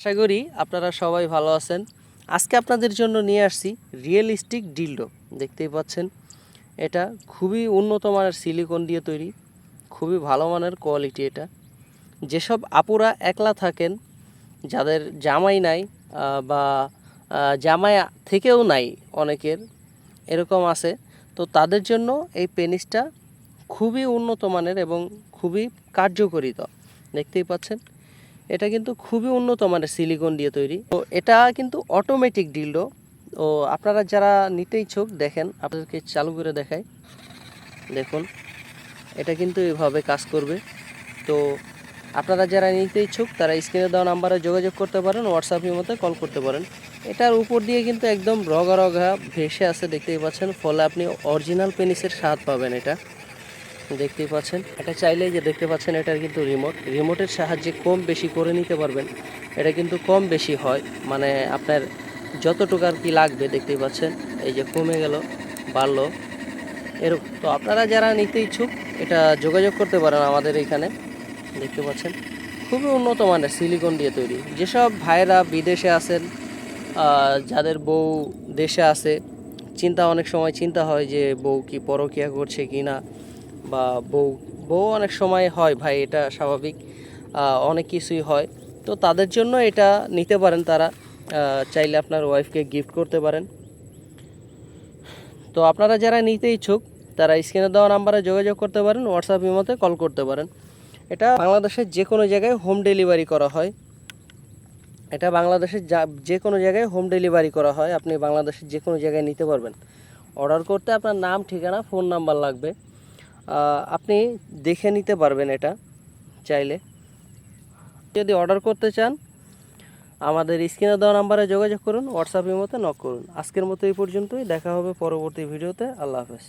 আশা করি আপনারা সবাই ভালো আছেন। আজকে আপনাদের জন্য নিয়ে আসছি রিয়েলিস্টিক ডিলডো দেখতেই পাচ্ছেন। এটা খুবই উন্নত মানের সিলিকন দিয়ে তৈরি, খুবই ভালো মানের কোয়ালিটি এটা। যেসব আপুরা একলা থাকেন, যাদের জামাই নাই বা জামাই থেকেও নাই অনেকের, এরকম আছে, তো তাদের জন্য এই পেনিসটা খুবই উন্নত মানের এবং খুবই কার্যকরিত, দেখতেই পাচ্ছেন। এটা কিন্তু খুবই উন্নত মানের সিলিকন দিয়ে তৈরি। তো এটা কিন্তু অটোমেটিক ডিলডো ও আপনারা যারা নিতে ইচ্ছুক, দেখেন, আপনাদেরকে চালু করে দেখাই। দেখুন, এটা কিন্তু এভাবে কাজ করবে। তো আপনারা যারা নিতে ইচ্ছুক, তারা স্ক্রিনে দেওয়া নাম্বারে যোগাযোগ করতে পারেন হোয়াটসঅ্যাপের মধ্যে কল করতে পারেন। এটার উপর দিয়ে কিন্তু একদম রগা রগা ভেসে আছে, দেখতেই পাচ্ছেন। ফলে আপনি অরিজিনাল পেনিসের স্বাদ পাবেন এটা। দেখতেই পাচ্ছেন। এটা চাইলেই যে দেখতে পাচ্ছেন, এটার কিন্তু রিমোট রিমোটের সাহায্যে কম বেশি করে নিতে পারবেন। এটা কিন্তু কম বেশি হয়। মানে আপনার যতটুকু আর কি লাগবে, দেখতেই পাচ্ছেন। এই যে কমে গেল, বাড়লো। এরকম তো আপনারা যারা নিতে ইচ্ছুক, এটা যোগাযোগ করতে পারেন আমাদের এখানে। দেখতে পাচ্ছেন, খুবই উন্নত মানের সিলিকন দিয়ে তৈরি। যেসব ভাইরা বিদেশে আছেন যাদের বউ দেশে আছে, চিন্তা, অনেক সময় চিন্তা হয় যে বউ কি পরকিয়া করছে কি না বা বউ বউ অনেক সময় হয় ভাই, এটা স্বাভাবিক। অনেক কিছুই হয়। তো তাদের জন্য এটা নিতে পারেন তারা। চাইলে আপনার ওয়াইফকে গিফট করতে পারেন। তো আপনারা যারা নিতে ইচ্ছুক, তারা স্ক্রিনে দেওয়া নাম্বারে যোগাযোগ করতে পারেন হোয়াটসঅ্যাপ ইমোতে কল করতে পারেন। এটা বাংলাদেশের যে কোনো জায়গায় হোম ডেলিভারি করা হয়। এটা বাংলাদেশের যা- কোনো জায়গায় হোম ডেলিভারি করা হয়। আপনি বাংলাদেশের যে কোনো জায়গায় নিতে পারবেন। অর্ডার করতে আপনার নাম, ঠিকানা ফোন নাম্বার লাগবে। আপনি দেখে নিতে পারবেন এটা চাইলে। যদি অর্ডার করতে চান, আমাদের স্ক্রিনে দেওয়া নাম্বারে যোগাযোগ করুন হোয়াটসঅ্যাপের মতো নক করুন। আজকের মতো এই পর্যন্তই, দেখা হবে পরবর্তী ভিডিওতে আল্লাহ হাফেজ।